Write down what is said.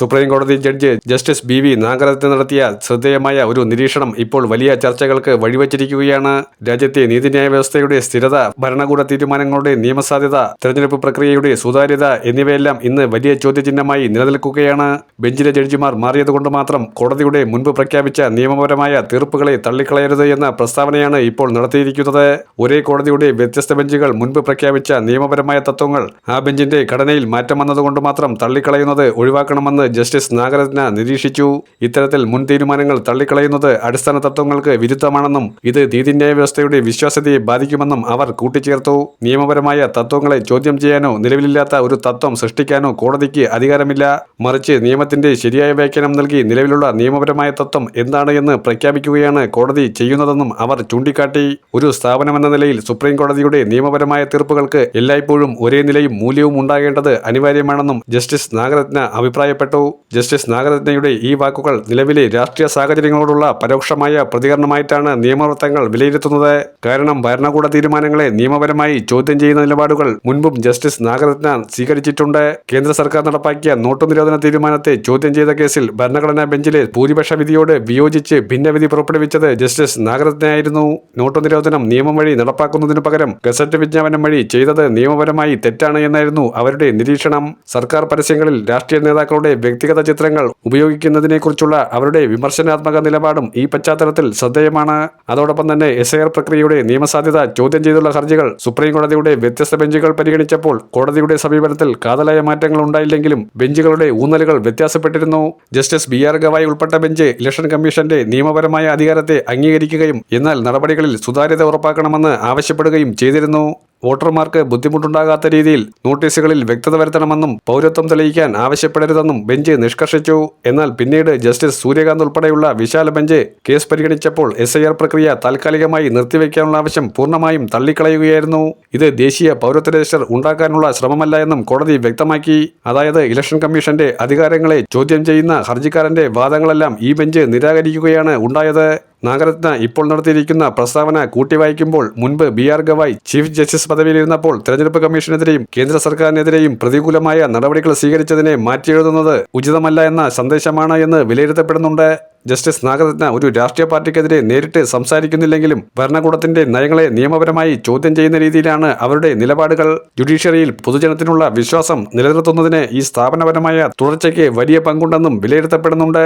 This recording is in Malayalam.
സുപ്രീം കോടതി judge justice B V Nagarathna നടത്തിയ ശ്രദ്ധേയമായ ഒരു നിരീക്ഷണം ഇപ്പോൾ വലിയ ചർച്ചകൾക്ക് വഴിവച്ചിരിക്കുകയാണ്. രാജ്യത്തെ നീതിന്യായ വ്യവസ്ഥയുടെ സ്ഥിരത ഭരണകൂട തീരുമാനങ്ങളുടെ നിയമസാധ്യത തെരഞ്ഞെടുപ്പ് പ്രക്രിയയുടെ സുതാര്യത എന്നിവയെല്ലാം ഇന്ന് വലിയ ചോദ്യചിഹ്നമായി നിലനിൽക്കുകയാണ്. ബെഞ്ചിലെ ജഡ്ജിമാർ മാറിയതുകൊണ്ട് മാത്രം കോടതിയുടെ മുൻപ് പ്രഖ്യാപിച്ച നിയമപരമായ തീർപ്പുകളെ തള്ളിക്കളയരുത് എന്ന പ്രസ്താവനയാണ് ഇപ്പോൾ നടത്തിയിരിക്കുന്നത്. ഒരേ കോടതിയുടെ വ്യത്യസ്ത ബെഞ്ചുകൾ മുൻപ് പ്രഖ്യാപിച്ച നിയമപരമായ തത്വങ്ങൾ ആ ബെഞ്ചിന്റെ ഘടനയിൽ മാറ്റം വന്നതുകൊണ്ട് മാത്രം തള്ളിക്കളയുന്നത് ഒഴിവാക്കണമെന്ന് ജസ്റ്റിസ് നാഗരത്ന നിരീക്ഷിച്ചു. ഇത്തരത്തിൽ മുൻ തീരുമാനങ്ങൾ തള്ളിക്കളയുന്നത് അടിസ്ഥാന തത്വങ്ങൾക്ക് വിരുദ്ധമാണെന്നും ഇത് നീതിന്യായ വ്യവസ്ഥയുടെ വിശ്വാസ്യതയെ ബാധിക്കുമെന്നും അവർ കൂട്ടിച്ചേർത്തു. നിയമപരമായ തത്വങ്ങളെ ചോദ്യം ചെയ്യാനോ നിലവിലില്ലാത്ത ഒരു തത്വം സൃഷ്ടിക്കാനോ കോടതിക്ക് അധികാരമില്ല. മറിച്ച് നിയമത്തിന്റെ ശരിയായ വ്യാഖ്യാനം നൽകി നിലവിലുള്ള നിയമപരമായ തത്വം എന്താണ് എന്ന് പ്രഖ്യാപിക്കുകയാണ് കോടതി ചെയ്യുന്നതെന്നും അവർ ചൂണ്ടിക്കാട്ടി. ഒരു സ്ഥാപനമെന്ന നിലയിൽ സുപ്രീം കോടതിയുടെ നിയമപരമായ തീർപ്പുകൾക്ക് എല്ലായ്പ്പോഴും ഒരേ നിലയും മൂല്യവും ഉണ്ടാകേണ്ടത് അനിവാര്യമാണെന്നും ജസ്റ്റിസ് നാഗരത്ന അഭിപ്രായപ്പെട്ടു. ജസ്റ്റിസ് നാഗരത്നയുടെ ഈ വാക്കുകൾ നിലവിലെ രാഷ്ട്രീയ സാഹചര്യങ്ങളോടുള്ള പരോക്ഷമായ പ്രതികരണമായിട്ടാണ് നിയമവൃത്തങ്ങൾ വിലയിരുത്തുന്നത്. കാരണം ഭരണകൂട തീരുമാനങ്ങളെ നിയമപരമായി ചോദ്യം ചെയ്യുന്ന നിലപാടുകൾ മുൻപും ജസ്റ്റിസ് നാഗരത്ന സ്വീകരിച്ചിട്ടുണ്ട്. കേന്ദ്ര സർക്കാർ നടപ്പാക്കിയ നോട്ടു നിരോധന തീരുമാനത്തെ ചോദ്യം ചെയ്ത കേസിൽ ഭരണഘടനാ ബെഞ്ചിലെ ഭൂരിപക്ഷ വിധിയോട് വിയോജിച്ച് ഭിന്നവിധി പുറപ്പെടുവിച്ചത് ജസ്റ്റിസ് നാഗരത്നയായിരുന്നു. നോട്ടു നിരോധനം നിയമം വഴി നടപ്പാക്കുന്നതിനു പകരം ഗസറ്റ് വിജ്ഞാപനം വഴി ചെയ്തത് നിയമപരമായി തെറ്റാണ് എന്നായിരുന്നു അവരുടെ നിരീക്ഷണം. സർക്കാർ പരസ്യങ്ങളിൽ രാഷ്ട്രീയ നേതാക്കളുടെ വ്യക്തിഗത ചിത്രങ്ങൾ ഉപയോഗിക്കുന്നതിനെക്കുറിച്ചുള്ള അവരുടെ വിമർശനാത്മക നിലപാടും ഈ പശ്ചാത്തലത്തിൽ ശ്രദ്ധേയമാണ്. അതോടൊപ്പം തന്നെ എസ് ആർ പ്രക്രിയയുടെ നിയമസാധ്യത ചോദ്യം ചെയ്തുള്ള ഹർജികൾ സുപ്രീം കോടതിയുടെ വ്യത്യസ്ത ബെഞ്ചുകൾ പരിഗണിച്ചപ്പോൾ കോടതിയുടെ സമീപനത്തിൽ കാതലായ മാറ്റങ്ങൾ ഉണ്ടായില്ലെങ്കിലും ബെഞ്ചുകളുടെ ഊന്നലുകൾ വ്യത്യാസപ്പെട്ടിരുന്നു. ജസ്റ്റിസ് ബി ആർ ഗവായ് ഉൾപ്പെട്ട ബെഞ്ച് ഇലക്ഷൻ കമ്മീഷന്റെ നിയമപരമായ അധികാരത്തെ അംഗീകരിക്കുകയും എന്നാൽ നടപടികളിൽ സുതാര്യത ഉറപ്പാക്കണമെന്ന് ആവശ്യപ്പെടുകയും ചെയ്തിരുന്നു. വോട്ടർമാർക്ക് ബുദ്ധിമുട്ടുണ്ടാകാത്ത രീതിയിൽ നോട്ടീസുകളിൽ വ്യക്തത വരുത്തണമെന്നും പൗരത്വം തെളിയിക്കാൻ ആവശ്യപ്പെടരുതെന്നും ബെഞ്ച് നിഷ്കർഷിച്ചു. എന്നാൽ പിന്നീട് ജസ്റ്റിസ് സൂര്യകാന്ത് ഉൾപ്പെടെയുള്ള വിശാല ബെഞ്ച് കേസ് പരിഗണിച്ചപ്പോൾ എസ് പ്രക്രിയ താൽക്കാലികമായി നിർത്തിവെക്കാനുള്ള ആവശ്യം പൂർണമായും തള്ളിക്കളയുകയായിരുന്നു. ഇത് ദേശീയ പൗരത്വ രജിസ്റ്റർ ഉണ്ടാക്കാനുള്ള ശ്രമമല്ല എന്നും കോടതി വ്യക്തമാക്കി. അതായത് ഇലക്ഷൻ കമ്മീഷന്റെ അധികാരങ്ങളെ ചോദ്യം ചെയ്യുന്ന ഹർജിക്കാരന്റെ വാദങ്ങളെല്ലാം ഈ ബെഞ്ച് നിരാകരിക്കുകയാണ് ഉണ്ടായത്. നാഗരത്ന ഇപ്പോൾ നടത്തിയിരിക്കുന്ന പ്രസ്താവന കൂട്ടിവായിക്കുമ്പോൾ മുൻപ് B R Gavai chief justice പദവിയിലിരുന്നപ്പോൾ തെരഞ്ഞെടുപ്പ് കമ്മീഷനെതിരെയും കേന്ദ്ര സർക്കാരിനെതിരെയും പ്രതികൂലമായ നടപടികൾ സ്വീകരിച്ചതിനെ മാറ്റിയെഴുതുന്നത് ഉചിതമല്ല എന്ന സന്ദേശമാണ് എന്ന് വിലയിരുത്തപ്പെടുന്നുണ്ട്. ജസ്റ്റിസ് നാഗരത്ന ഒരു രാഷ്ട്രീയ പാർട്ടിക്കെതിരെ നേരിട്ട് സംസാരിക്കുന്നില്ലെങ്കിലും ഭരണകൂടത്തിന്റെ നയങ്ങളെ നിയമപരമായി ചോദ്യം ചെയ്യുന്ന രീതിയിലാണ് അവരുടെ നിലപാടുകൾ. ജുഡീഷ്യറിയിൽ പൊതുജനത്തിനുള്ള വിശ്വാസം നിലനിർത്തുന്നതിന് ഈ സ്ഥാപനപരമായ തുടർച്ചയ്ക്ക് വലിയ പങ്കുണ്ടെന്നും വിലയിരുത്തപ്പെടുന്നുണ്ട്.